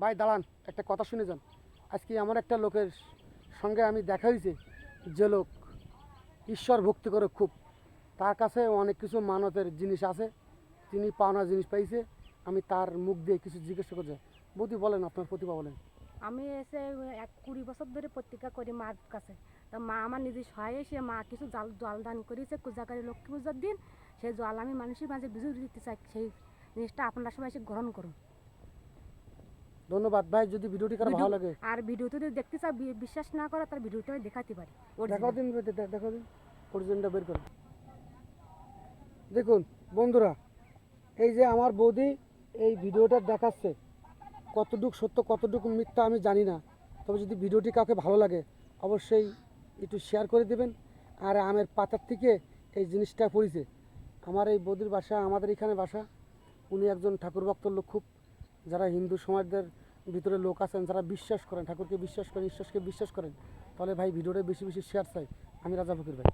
ভাই, দাঁড়ান, একটা কথা শুনে যান। আজকে এমন একটা লোকের সঙ্গে আমি দেখা হয়েছে, যে লোক ঈশ্বর ভক্তি করে খুব। তার কাছে অনেক কিছু মানতের জিনিস আছে, তিনি পাওনা জিনিস পাইছে, আমি তার মুখ দিয়ে কিছু জিজ্ঞাসা করছি বৌদি বলেন, আপনার প্রতিভা বলেন। আমি এসে এক কুড়ি বছর ধরে প্রতিজ্ঞা করি মার কাছে। তা মা আমার নিজের সহায় এসে মা কিছু জল জল দান করেছে, কুজাকারী লক্ষ্মী পূজার দিন সেই জল আমি মানুষের মাঝে বিজয় দিতে চাই, সেই জিনিসটা আপনারা সবাই এসে গ্রহণ করুন। ধন্যবাদ। ভাই যদি ভিডিওটি কারও ভালো লাগে। আর ভিডিওতে যদি দেখতে চাও বিশ্বাস না করে তার ভিডিওটা দেখাতে পারি। দেখাও দিন দে- দে- দেখাও দিন। অরিজিনালটা বের করুন দেখুন বন্ধুরা এই যে আমার বৌদি এই ভিডিওটা দেখাচ্ছে কতটুকু সত্য কতটুকু মিথ্যা আমি জানি না। তবে যদি ভিডিওটি কাউকে ভালো লাগে অবশ্যই একটু শেয়ার করে দেবেন। আর আমের পাতার থেকে এই জিনিসটা পড়েছে। আমার এই বৌদির বাসা আমাদের এখানে বাসা। উনি একজন ঠাকুর ভক্ত লোক খুব। যারা হিন্দু সমাজদের ভিতরে লোক আছেন, যারা বিশ্বাস করেন, ঠাকুরকে বিশ্বাস করেন, ঈশ্বরকে বিশ্বাস করেন, তাহলে ভাই ভিডিওটা বেশি বেশি শেয়ার চাই। আমি রাজা ফকির ভাই।